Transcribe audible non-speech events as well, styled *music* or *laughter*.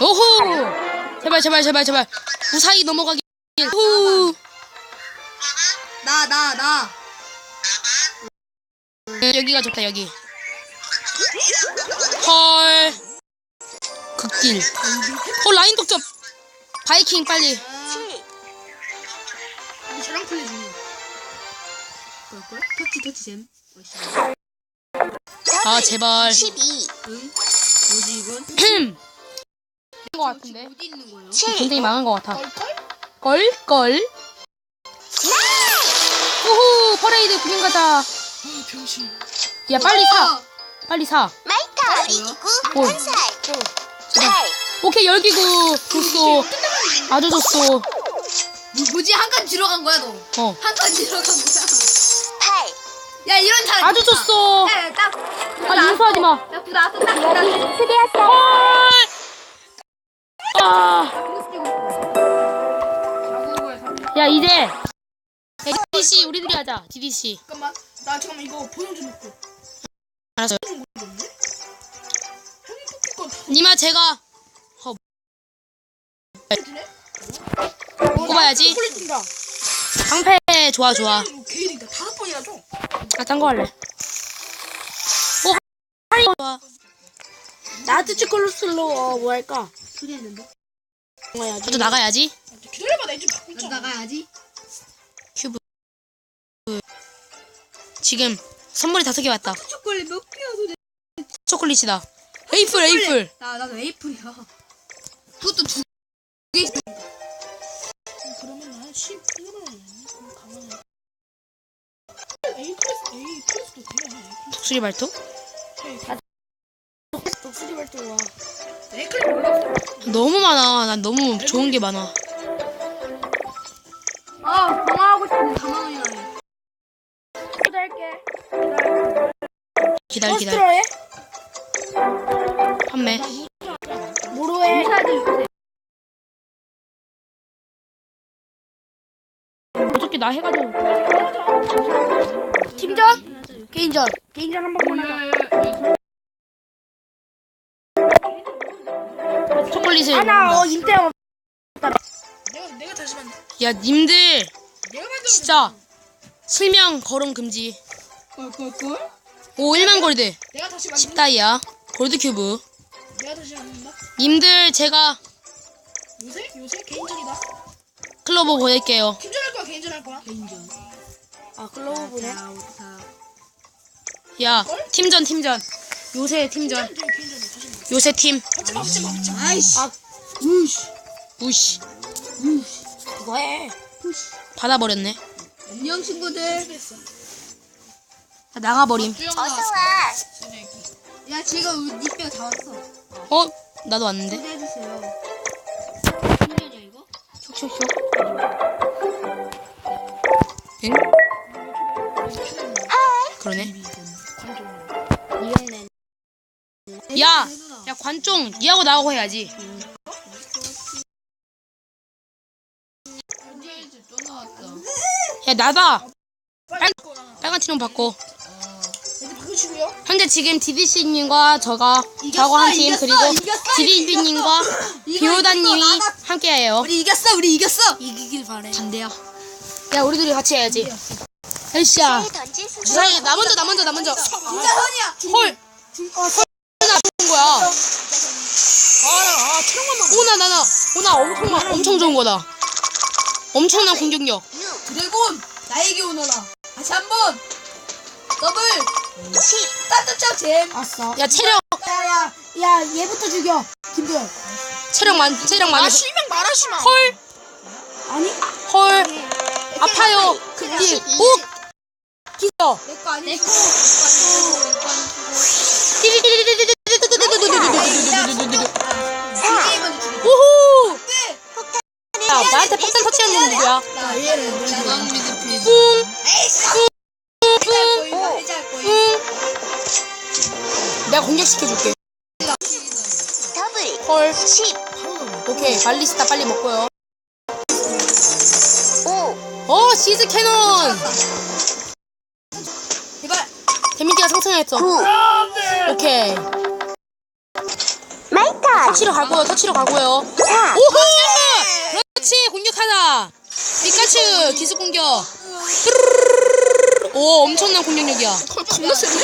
오호! 제발 제발 제발 제발 무사히 넘어가길. 후. 나, 나, 나. 여기가 좋다 여기. 헐. 극딜. 어 라인 독점. 바이킹 빨리. 아, 저랑 플레이 중이야. 뭐야? 터치, 터치 잼. 아 제발. 12, 응? 뭐지, 이건? 흠. *clears throat* 것 같은데. 어디 있는 거예요? 7, 굉장히 망한 것 같아. 걸? 걸? 우후 퍼레이드 구경 가자. 아, 병신. 야 빨리 사. 빨리 사. 마이카, 어린이구, 오. 한 살, 8, 오케이 열기구 줬어. 아주 줬어. 뭐, 뭐지? 한 칸 뒤로 간 거야, 너. 어. 한 칸 뒤로 간 거야. 8, 야, 이런 사람. 아주 줬어. 야, 야, 딱. 아 인수하지 마. 야, 부 나왔어, 딱. 헐. 아. 야 이제 DDC 우리들이 하자. DDC. 잠깐만. 나 잠깐만, 이거 보정 좀건 다. 니마 제가 어, 주네? 뽑아야지. 콜리 준다. 방패 좋아 좋아. 이거 개일이다. 다섯 번이나 줘. 아딴 거 할래. 좋아. 나한테 초콜릿슬로 어, 뭐 할까? 소리했는데? 또 나가야지. 기다려봐, 나 이제 바꾸 있잖아. 나가야지. 큐브. 지금 선물이 다섯 개 왔다. 초콜릿 몇 개야, 도대체? 초콜릿이다. 에이플 에이플. 나, 나도 에이플이야. 그것도 두 개. 그러면 난 11만 원 그럼 가만히. A 플러스 A 플러스도 되네. 독수리 발톱? 독수리 발톱 와. 몰랐어. 너무 많아. 난 너무 좋은 게 많아. 아, 방황하고 싶은데 4만 원이나 해. 기다릴게. 기다려 기다려. 포스트로? 판매. 뭐로 해? 어떻게 나 해가지고. 팀전? 개인전. 개인전 한 번만 하자. 초콜릿을. 하나 어 임태형. 내가, 내가 다시 만들. 야 님들 내가 만들. 진짜 실명 거론 금지. 꼴꼴꼴. 오 1만 골드. 내가 다시 만들. 10다이아. 골드 큐브. 내가 다시 만든다. 님들 제가 요새? 요새 개인전이다. 클로버 보낼게요. 팀전 할 거야, 개인전 할 거야? 개인전. 아 클로버 보내. 야 팀전 팀전. 요새 팀전. 요새 팀. 아이씨. 아, 우씨. 그거 해. 받아버렸네. 안녕, 친구들. 나 나가버림. 어서 와. 야, 지금 니뼈 다 왔어. 어? 나도 왔는데. 이거? 촉촉촉. 응? 그러네. 야! 야 관종 니하고 나하고 해야지. 야 나다. 빨, 빨간 티론 바꿔. 현재 지금 디디씨님과 저가 저거 한팀 이겼어, 그리고 디디비님과 비오다님이 함께해요. 우리 이겼어, 우리 이겼어. 이기길 바래. 반대야. 야 우리들이 같이 해야지. 수 주사위 나 먼저 나 먼저 나 먼저. 김자선이야. 헐. 나 좋은 거야. 아, 체력만 오나 나나 오나 엄청 마- 엄청 좋은 거다. 엄청난 공격력. 드래곤 나에게 오너라. 다시 한 번. 더블. 10, 따뜻한 잼. 아싸. 야 체력 야야 야 얘부터 죽여. 김도현. 체력 많 체력 많이. 실명 말하시마. 헐. 아니? 헐. 아파요. 극딜. 오. 내거? 내거 아니고. 네. 야 나한테 폭탄 터치하는 놈 누구야? 뿡. 뿡. 뿡. 내가 공격시켜줄게. 헐. 10, 오케이 발리스타 빨리 먹고요. 5, 어 시즈 캐논. 했어. 구. 오케이. 마이카. 터치로 가고요. 터치로 가고요. 사. 오호! 그렇지. 공격하다. 피카츄 기습 공격. 오 엄청난 공격력이야. 겁나 세네.